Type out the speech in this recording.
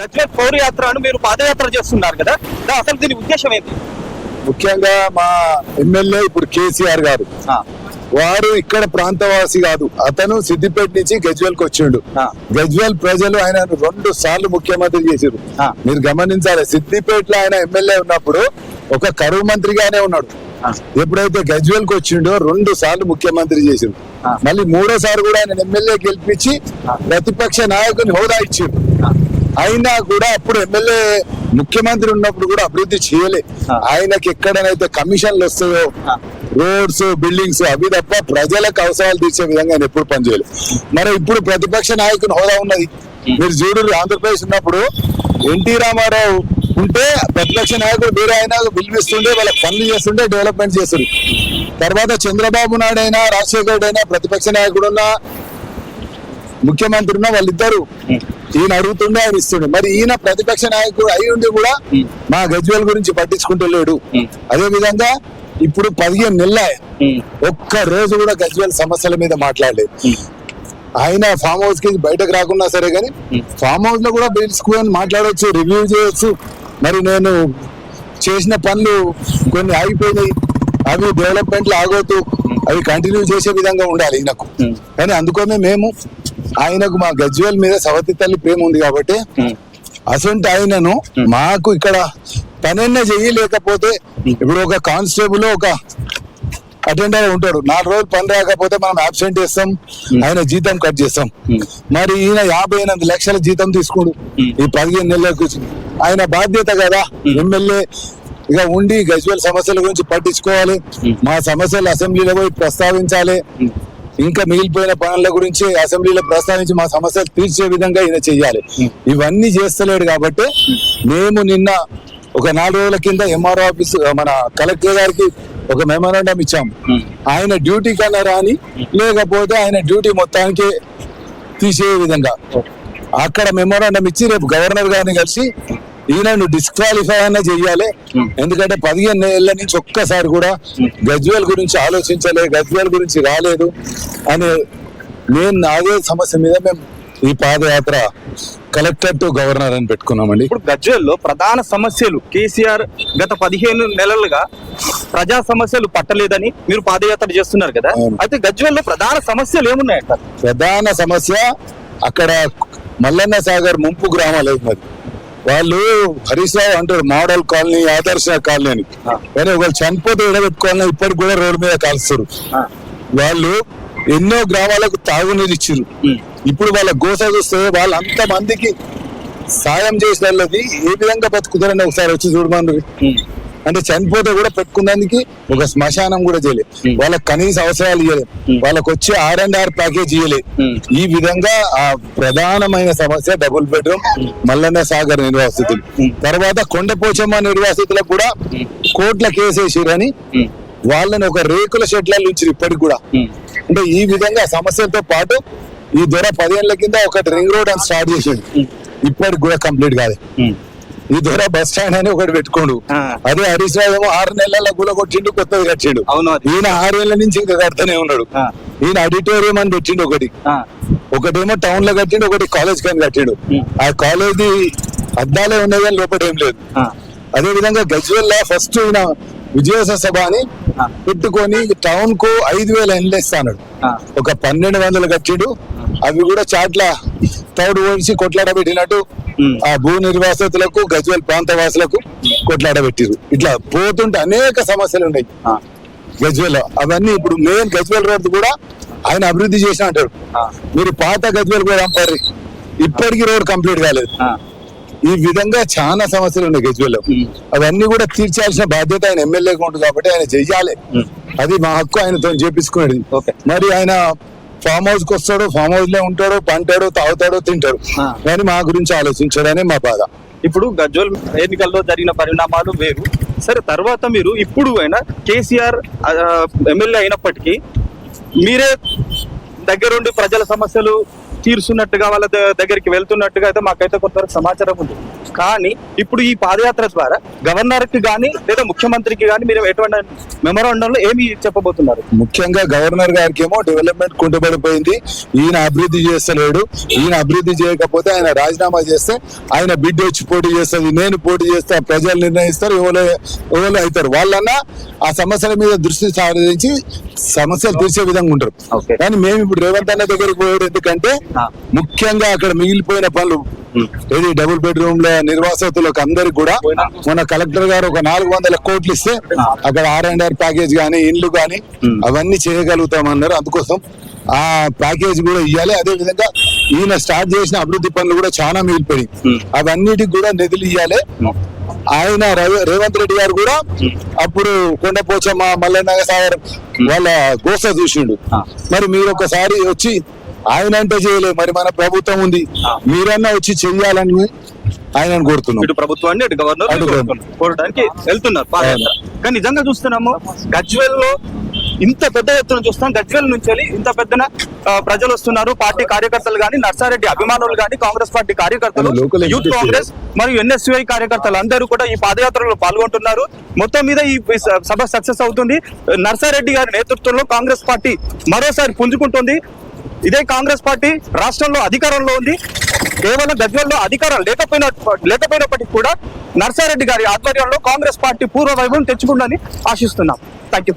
గజ్వేల్ పౌర అని మీరు పాదయాత్ర చేస్తున్నారు కదా అసలు దీని ఉద్దేశం ఏంటి ముఖ్యంగా మా ఎమ్మెల్యే ఇప్పుడు కేసీఆర్ గారు వారు ఇక్కడ ప్రాంతవాసి కాదు అతను సిద్దిపేట నుంచి గజ్వేల్కి వచ్చిండు. గజ్వేల్ ప్రజలు ఆయన రెండు సార్లు ముఖ్యమంత్రి చేశారు ఆ. మీరు గమనించాలి సిద్దిపేటలో ఆయన ఎమ్మెల్యే ఉన్నప్పుడు ఒక కరువు మంత్రిగానే ఉన్నాడు. ఎప్పుడైతే గజ్వేల్కి వచ్చిండో రెండు సార్లు ముఖ్యమంత్రి ఆ. మళ్ళీ మూడోసారి కూడా ఆయన ఎమ్మెల్యే గెలిపించి. ప్రతిపక్ష నాయకుని హోదా ఇచ్చిండు అయినా కూడా అప్పుడు ఎమ్మెల్యే ముఖ్యమంత్రి ఉన్నప్పుడు కూడా అభివృద్ధి చేయలే. ఆయనకి ఎక్కడనైతే కమిషన్లు వస్తాయో. రోడ్స్ బిల్డింగ్స్ అవి తప్ప ప్రజలకు అవసరాలు తీర్చే విధంగా ఆయన ఎప్పుడు పనిచేయలేదు మరి ఇప్పుడు ప్రతిపక్ష నాయకుని హోదా ఉన్నది. మీరు చూడు ఆంధ్రప్రదేశ్ ఉన్నప్పుడు ఎన్టీ రామారావు ఉంటే ప్రతిపక్ష నాయకుడు వేరే ఆయన పిలిపిస్తుండే వాళ్ళకి పనులు చేస్తుండే డెవలప్మెంట్ చేస్తుండే. తర్వాత చంద్రబాబు నాయుడు అయినా రాజశేఖర్ రెడ్డి అయినా ప్రతిపక్ష నాయకుడు ఉన్నా ముఖ్యమంత్రి ఉన్నా వాళ్ళిద్దరు ఈయన అడుగుతుండే ఆయన ఇస్తుండే. మరి ఈయన ప్రతిపక్ష నాయకుడు అయి ఉండి కూడా మా గజ్వేల్ గురించి పట్టించుకుంటలేడు ఉమ్, అదే విధంగా ఇప్పుడు పదిహేను నెలల ఒక్క రోజు కూడా గజ్వేల్ సమస్యల మీద మాట్లాడలేదు. ఆయన ఫామ్ హౌస్కి బయటకు రాకున్నా సరే కానీ. ఫామ్ హౌస్లో కూడా పిలుచుకొని మాట్లాడవచ్చు రివ్యూ చేయొచ్చు. మరి నేను చేసిన పనులు కొన్ని ఆగిపోయినాయి. అవి డెవలప్మెంట్ ఆగొద్దు. అవి కంటిన్యూ చేసే విధంగా ఉండాలి ఈయనకు. ఉమ్, కానీ అందుకోమే మేము ఆయనకు మా గజ్వేల్ మీద సవతి తల్లి ప్రేమ ఉంది కాబట్టి అసంటి ఆయనను మాకు ఇక్కడ పనైనా చేయలేకపోతే ఇప్పుడు ఒక కానిస్టేబుల్ ఒక అటెండర్ ఉంటాడు. నాలుగు రోజులు పని రాకపోతే మనం అబ్సెంట్ చేస్తాం. ఆయన జీతం కట్ చేస్తాం. మరి ఈయన యాభై ఎనిమిది లక్షల జీతం తీసుకోడు. ఈ పదిహేను నెలలకు ఆయన బాధ్యత కదా. ఎమ్మెల్యే ఇక ఉండి గజ్వేల్ సమస్యల గురించి పట్టించుకోవాలి. మా సమస్యలు అసెంబ్లీలో పోయి ప్రస్తావించాలి. ఇంకా మిగిలిపోయిన పనుల గురించి అసెంబ్లీలో ప్రస్తావించి మా సమస్యలు తీర్చే విధంగా ఈయన చెయ్యాలి ఇవన్నీ చేస్తలేడు కాబట్టి మేము నిన్న ఒక నాలుగు రోజుల కింద ఎంఆర్ఓ ఆఫీస్ మన కలెక్టర్ గారికి ఒక మెమోరాండం ఇచ్చాం. ఆయన డ్యూటీ కన్నా రాని లేకపోతే ఆయన డ్యూటీ మొత్తానికి తీసే విధంగా. అక్కడ మెమోరాండం ఇచ్చి రేపు గవర్నర్ గారిని కలిసి ఈయనను డిస్క్వాలిఫై అన్న చెయ్యాలి. Hmm. ఎందుకంటే పదిహేను నెలల నుంచి ఒక్కసారి కూడా గజ్వేల్ గురించి ఆలోచించలే గజ్వేల్ గురించి రాలేదు అని నేను అదే సమస్య మీద మేము ఈ పాదయాత్ర కలెక్టర్ టు గవర్నర్ అని పెట్టుకున్నామండి. ఇప్పుడు గజ్వేల్లో ప్రధాన సమస్యలు కేసీఆర్ గత పదిహేను నెలలుగా ప్రజా సమస్యలు పట్టలేదని మీరు పాదయాత్ర చేస్తున్నారు కదా. అయితే గజ్వేల్లో ప్రధాన సమస్యలు ఏమున్నాయంటారు ప్రధాన సమస్య అక్కడ మల్లన్న సాగర్ ముంపు గ్రామాలు మరి వాళ్ళు హరీష్ రావు అంటారు మోడల్ కాలనీ ఆదర్శ కాలనీ అని. కానీ ఒకళ్ళు చనిపోతే ఎడబెట్టుకోవాలని ఇప్పటికి కూడా రోడ్డు మీద కాలుస్తారు. వాళ్ళు ఎన్నో గ్రామాలకు తాగునీరు ఇచ్చారు ఇప్పుడు వాళ్ళ గోస చూస్తే వాళ్ళు అంత మందికి సాయం చేసిన వాళ్ళది ఏ విధంగా బతుకుతారని ఒకసారి వచ్చి చూడమని అంటే చనిపోతే కూడా పెట్టుకున్నందుకు ఒక శ్మశానం కూడా చేయలేదు Hmm. వాళ్ళకి కనీస అవసరాలు ఇవ్వలేదు Hmm. వాళ్ళకి వచ్చే ఆర్ అండ్ ఆర్ ప్యాకేజ్ ఇవ్వలేదు Hmm. ఈ విధంగా ఆ ప్రధానమైన సమస్య డబుల్ బెడ్రూమ్ మల్లన్న సాగర్ నిర్వాసితులు Hmm. తర్వాత కొండపోచమ్మ నిర్వాసితులకు కూడా Hmm. కోట్ల కేసేసిరని వాళ్ళని ఒక రేకుల షెడ్లలో ఉంచారు ఇప్పటికి కూడా అంటే ఈ విధంగా సమస్యలతో పాటు ఈ దొర పదేళ్ళ కింద ఒకటి రింగ్ రోడ్ అని స్టార్ట్ Hmm. ఇప్పటికి కూడా కంప్లీట్ కాదు దొర బస్ స్టాండ్ అని ఒకటి పెట్టుకోండు. అదే హరీష్ రావు ఏమో ఆరు నెలల గుల కొట్టిండు కొత్తది కట్టిండు. అవును ఈయన ఆరేళ్ళ నుంచి ఇంకా కడతానే ఉన్నాడు. ఈయన ఆడిటోరియం అని పెట్టిండు ఒకటి. ఒకటేమో టౌన్లో కట్టిండు ఒకటి కాలేజ్ కానీ కట్టిండు. ఆ కాలేజ్ అద్దాలే ఉన్నాయి కానీ లోపల ఏం లేదు. అదే విధంగా గజ్వెల్ ఫస్ట్ ఈయన విజయోత్సవ సభ అని. పెట్టుకొని టౌన్కు ఐదు వేల ఎండ్లు ఇస్తాడు ఆ, ఒక పన్నెండు వందలు కట్టిండు. అవి కూడా చాట్ల తౌడు ఓడిసి కొట్లాడ పెట్టినట్టు ఉమ్, ఆ భూ నిర్వాసితులకు గజ్వెల్ ప్రాంత వాసులకు కొట్లాడ పెట్టిరు ఇట్లా పోతుంటే అనేక సమస్యలు ఉన్నాయి. గజ్వెల్ అవన్నీ ఇప్పుడు మెయిన్ గజ్వెల్ రోడ్ కూడా ఆయన అభివృద్ధి చేసిన అంటారు. మీరు పాత గజ్వెల్ కూడా పంపారు ఇప్పటికీ రోడ్ కంప్లీట్ కాలేదు. ఈ విధంగా చాలా సమస్యలు ఉన్నాయి గజ్వెల్ ఉమ్, అవన్నీ కూడా తీర్చాల్సిన బాధ్యత ఆయన ఎమ్మెల్యేగా ఉంటుంది కాబట్టి ఆయన చెయ్యాలి. అది మా హక్కు ఆయనతో చేపించుకునేది ఓకే. మరి ఆయన ఫామ్ హౌస్కి వస్తాడు ఫామ్ హౌస్లో ఉంటాడు పంటాడు తాగుతాడు తింటాడు. కానీ మా గురించి ఆలోచించాడని మా బాధ. ఇప్పుడు గజ్వల్ ఎన్నికల్లో జరిగిన పరిణామాలు వేరు. సరే తర్వాత మీరు ఇప్పుడు అయినా కేసీఆర్ ఎమ్మెల్యే అయినప్పటికీ మీరే దగ్గరుండి ప్రజల సమస్యలు తీరుస్తున్నట్టుగా వాళ్ళ దగ్గరికి వెళ్తున్నట్టుగా అయితే మాకైతే కొంత సమాచారం ఉంది. కానీ ఇప్పుడు ఈ పాదయాత్ర ద్వారా గవర్నర్కి కానీ లేదా ముఖ్యమంత్రికి కానీ మీరు ఎటువంటి మెమోరాండంలో ఏమి చెప్పబోతున్నారు? ముఖ్యంగా గవర్నర్ గారికి ఏమో డెవలప్మెంట్ కుంటుపడిపోయింది ఈయన అభివృద్ధి చేస్తలేడు. ఈయన అభివృద్ధి చేయకపోతే ఆయన రాజీనామా చేస్తే ఆయన బిడ్డ వచ్చి పోటీ చేస్తుంది. నేను పోటీ చేస్తా ప్రజలు నిర్ణయిస్తారు ఎవరు ఎవరు అవుతారు. వాళ్ళన్నా ఆ సమస్యల మీద దృష్టి సారించి సమస్యలు తీర్చే విధంగా ఉంటారు. కానీ మేము ఇప్పుడు రేవంత్ అన్న దగ్గరికి పోయాడు ఎందుకంటే. ముఖ్యంగా అక్కడ మిగిలిపోయిన పనులు ఏది డబుల్ బెడ్రూమ్లో నిర్వాసితులకు అందరికి కూడా మన కలెక్టర్ గారు ఒక నాలుగు వందల కోట్లు ఇస్తే అక్కడ ఆర్ అండ్ ఆర్ ప్యాకేజ్ గానీ ఇండ్లు గానీ అవన్నీ చేయగలుగుతామన్నారు. అందుకోసం ఆ ప్యాకేజ్ కూడా ఇవ్వాలి అదే విధంగా ఈయన స్టార్ట్ చేసిన అభివృద్ధి పనులు కూడా చాలా మిగిలిపోయి అవన్నిటికి కూడా నిధులు ఇవ్వాలి ఆయన రవి- రేవంత్ రెడ్డి గారు కూడా అప్పుడు కొండపోచమ్మ మల్లన్న సాగర్ వాళ్ళ గోస చూసిండు. మరి మీరు ఒకసారి వచ్చి ఆయన అంటే చేయలేదు. మరి మన ప్రభుత్వం ఉంది. మీరన్నా వచ్చి చెయ్యాలని ఆయన కోరుతున్నాం. ఇటు ప్రభుత్వాన్ని ఇటు గవర్నర్ కోరడానికి వెళ్తున్నారు కానీ నిజంగా చూస్తున్నాము గజ్వెల్లో ఇంత పెద్ద ఎత్తున చూస్తాం గజ్వెల్ నుంచి ఇంత పెద్దన ఆ, ప్రజలు వస్తున్నారు. పార్టీ కార్యకర్తలు కానీ నర్సారెడ్డి అభిమానులు కానీ కాంగ్రెస్ పార్టీ కార్యకర్తలు యూత్. కాంగ్రెస్ మరియు ఎన్ఎస్యుఐ కార్యకర్తలు అందరూ కూడా ఈ పాదయాత్రలో పాల్గొంటున్నారు. మొత్తం మీద ఈ సభ సక్సెస్ అవుతుంది. నర్సారెడ్డి గారి నేతృత్వంలో కాంగ్రెస్ పార్టీ మరోసారి పుంజుకుంటుంది. ఇదే కాంగ్రెస్ పార్టీ రాష్ట్రంలో అధికారంలో ఉంది. కేవలం గజ్వల్లో అధికారం లేకపోయిన లేకపోయినప్పటికీ కూడా నర్సారెడ్డి గారి ఆధ్వర్యంలో కాంగ్రెస్ పార్టీ పూర్వ వైభవం తెచ్చుకుందని ఆశిస్తున్నాం. Thank you